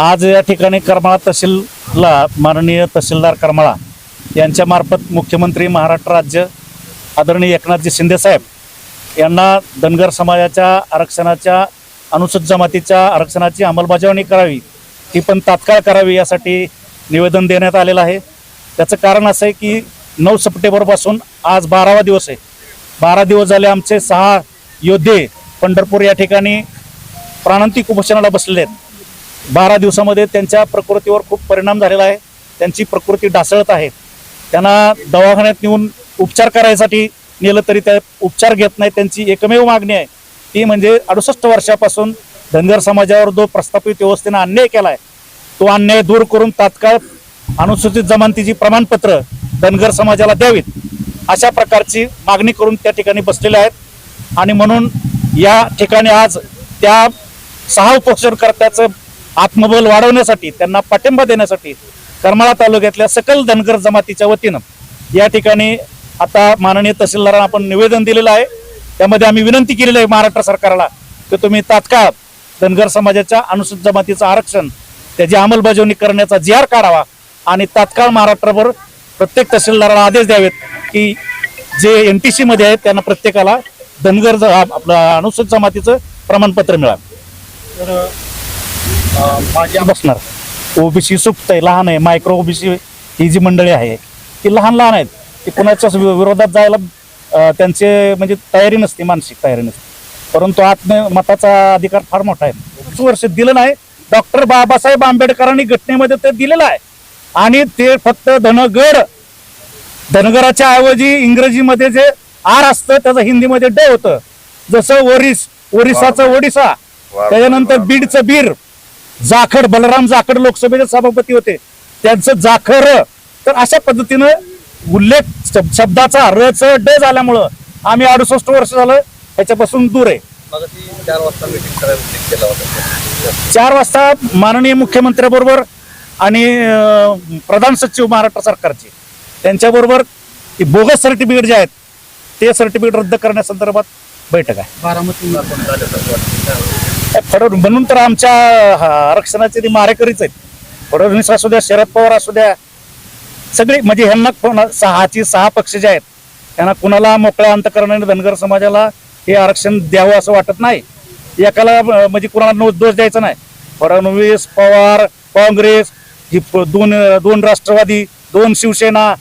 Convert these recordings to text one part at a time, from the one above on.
आज या ठिकाणी करमाळा तहसीलला माननीय तहसीलदार करमाळा यांच्यामार्फत मुख्यमंत्री महाराष्ट्र राज्य आदरणीय एकनाथजी शिंदेसाहेब यांना धनगर समाजाच्या आरक्षणाच्या अनुसूचित जमातीच्या आरक्षणाची अंमलबजावणी करावी ती पण तात्काळ करावी यासाठी निवेदन देण्यात आलेलं आहे. त्याचं कारण असं आहे की नऊ सप्टेंबरपासून आज बारावा दिवस आहे. बारा दिवस झाले आमचे सहा योद्धे पंढरपूर या ठिकाणी प्राणांतिक उपोषणाला बसलेले आहेत. बारा दिवसामध्ये त्यांच्या प्रकृतीवर खूप परिणाम झालेला आहे. त्यांची प्रकृती ढासळत आहे. त्यांना दवाखान्यात नेऊन उपचार करायसाठी नेलं तरी त्या उपचार घेत नाही त्यांची एकमेव मागणी आहे. ती म्हणजे अडुसष्ट वर्षापासून धनगर समाजावर जो प्रस्थापित व्यवस्थेनं अन्याय केला आहे तो अन्याय दूर करून तात्काळ अनुसूचित जमानतीची प्रमाणपत्र धनगर समाजाला द्यावीत. अशा प्रकारची मागणी करून त्या ठिकाणी बसलेले आहेत. आणि म्हणून या ठिकाणी आज त्या सहा उपोषणकर्त्याचं आत्मबल वाढवण्यासाठी त्यांना पाठिंबा देण्यासाठी करमाळा तालुक्यातल्या सकल धनगर जमातीच्या वतीनं या ठिकाणी आता माननीय तहसीलदारांना आपण निवेदन दिलेलं आहे. त्यामध्ये आम्ही विनंती केलेली आहे महाराष्ट्र सरकारला की तुम्ही तात्काळ धनगर समाजाच्या अनुसूचित जमातीचं आरक्षण त्याची अंमलबजावणी करण्याचा जी आर काढावा आणि तात्काळ महाराष्ट्रभर प्रत्येक तहसीलदाराला आदेश द्यावेत की जे एन टी सीमध्ये आहेत त्यांना प्रत्येकाला धनगर आपलं अनुसूचित जमातीचं प्रमाणपत्र मिळावं. बसणार. ओबीसी सुप्त आहे लहान आहे. मायक्रो ओबीसी ही जी मंडळी आहे ती लहान लहान आहेत. ती कुणाच्याच विरोधात जायला त्यांचे म्हणजे तयारी नसते मानसिक तयारी नसते. परंतु आत्म मताचा अधिकार फार मोठा आहे. वर्ष दिलं नाही. डॉक्टर बाबासाहेब आंबेडकरांनी घटनेमध्ये ते दिलेलं आहे. आणि ते फक्त धनगड धनगराच्या ऐवजी इंग्रजीमध्ये जे आर असतं त्याचं हिंदीमध्ये ड होतं. जसं ओरिस ओरिसाचं ओडिसा. त्याच्यानंतर बीडचं बीर. जाखड बलराम जाखड लोकसभेचे सभापती होते. त्यांचं जाखर. तर अशा पद्धतीनं उल्लेख शब- शब्दाचा रच ड झाल्यामुळं आम्ही अडुसष्ट वर्ष झालं ह्याच्यापासून दूर आहे. मग ती चार वाजता मीटिंग चार वाजता माननीय मुख्यमंत्र्याबरोबर आणि प्रधान सचिव महाराष्ट्र सरकारचे. त्यांच्याबरोबर ते बोगस सर्टिफिकेट जे आहेत ते सर्टिफिकेट रद्द करण्यासंदर्भात बैठक आहे. बारामतीला पण म्हणून तर आमच्या हा, आरक्षणाचे ते मारेकरीच आहेत. फडणवीस असू द्या शरद पवार असू द्या सगळे म्हणजे ह्यांना कोणा सहाची सहा पक्ष जे आहेत त्यांना कुणाला मोकळ्या अंतकरणाने धनगर समाजाला हे आरक्षण द्यावं असं वाटत नाही. एकाला म्हणजे कुणाला नो- दोष द्यायचा नाही. फडणवीस पवार काँग्रेस ही दोन दोन राष्ट्रवादी दोन शिवसेना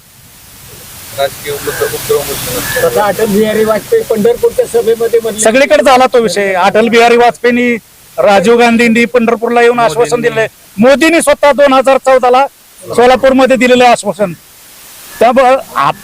राजकीय उपद्रव उपद्रव मोठे तसं अटल बिहारी वाजपेयी पंढरपूरच्या सभेमध्ये म्हणले सगळीकडे झाला तो विषय. अटल बिहारी वाजपेयींनी राजीव गांधींनी पंढरपूरला येऊन आश्वासन दिले मोदींनी स्वतः दोन हजार चौदाला सोलापूरमध्ये दिलेलं आश्वासन. त्यामुळे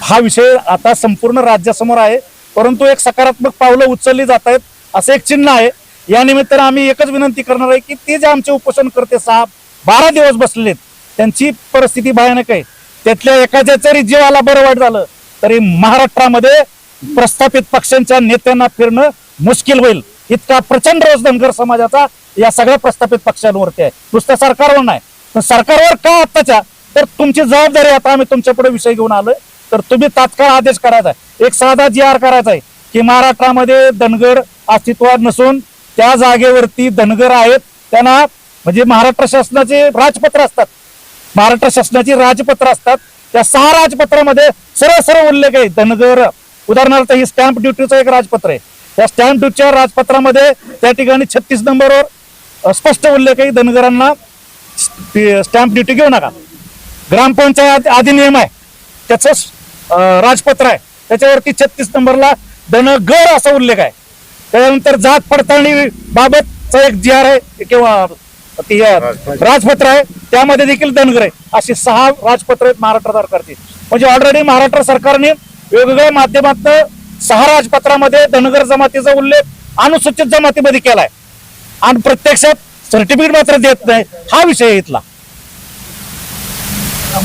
हा विषय आता संपूर्ण राज्यासमोर आहे. परंतु एक सकारात्मक पावलं उचलली जात आहेत असं एक चिन्ह आहे. या निमित्तानं आम्ही एकच विनंती करणार आहे की ते जे आमचे उपोषण करते साहेब बारा दिवस बसलेले आहेत त्यांची परिस्थिती भयानक आहे. त्यातल्या एखाद्या जरी जीवाला बरं वाईट झालं तरी महाराष्ट्रामध्ये प्रस्थापित पक्षांच्या नेत्यांना फिरणं मुश्किल होईल. इतका प्रचंड रोज धनगर समाजाचा या सगळ्या प्रस्थापित पक्षांवरती आहे. नुसतं सरकारवर नाही. पण सरकारवर का आत्ताच्या? तर तुमची जबाबदारी आता आम्ही तुमच्यापुढे विषय घेऊन आलोय. तर तुम्ही तात्काळ आदेश करायचा आहे. एक साधा जी आर करायचा आहे की महाराष्ट्रामध्ये धनगर अस्तित्वात नसून त्या जागेवरती धनगर आहेत. त्यांना म्हणजे महाराष्ट्र शासनाचे राजपत्र असतात. महाराष्ट्र शासनाची राजपत्र असतात. त्या सहा राजपत्रामध्ये सरळ सरळ उल्लेख आहे धनगर उदाहरणार्थ ही स्टॅम्प ड्युटीचं एक राजपत्र आहे. त्या स्टॅम्प ड्युटीच्या राजपत्रामध्ये त्या ठिकाणी छत्तीस नंबरवर स्पष्ट उल्लेख आहे धनगरांना स्टॅम्प ड्युटी घेऊ नका. ग्रामपंचायत अधिनियम आहे. त्याचं राजपत्र आहे. त्याच्यावरती छत्तीस नंबरला धनगर असा उल्लेख आहे. त्याच्यानंतर जात पडताळणी बाबतचा एक जी आर आहे किंवा ती राजपत्र आहे त्यामध्ये देखील धनगर आहे. अशी सहा राजपत्र आहेत महाराष्ट्र सरकारची. म्हणजे ऑलरेडी महाराष्ट्र सरकारने वेगवेगळ्या माध्यमातून सहा राजपत्रामध्ये धनगर जमातीचा उल्लेख अनुसूचित जमातीमध्ये केलाय. आणि प्रत्यक्षात सर्टिफिकेट मात्र देत नाही. हा विषय इथला.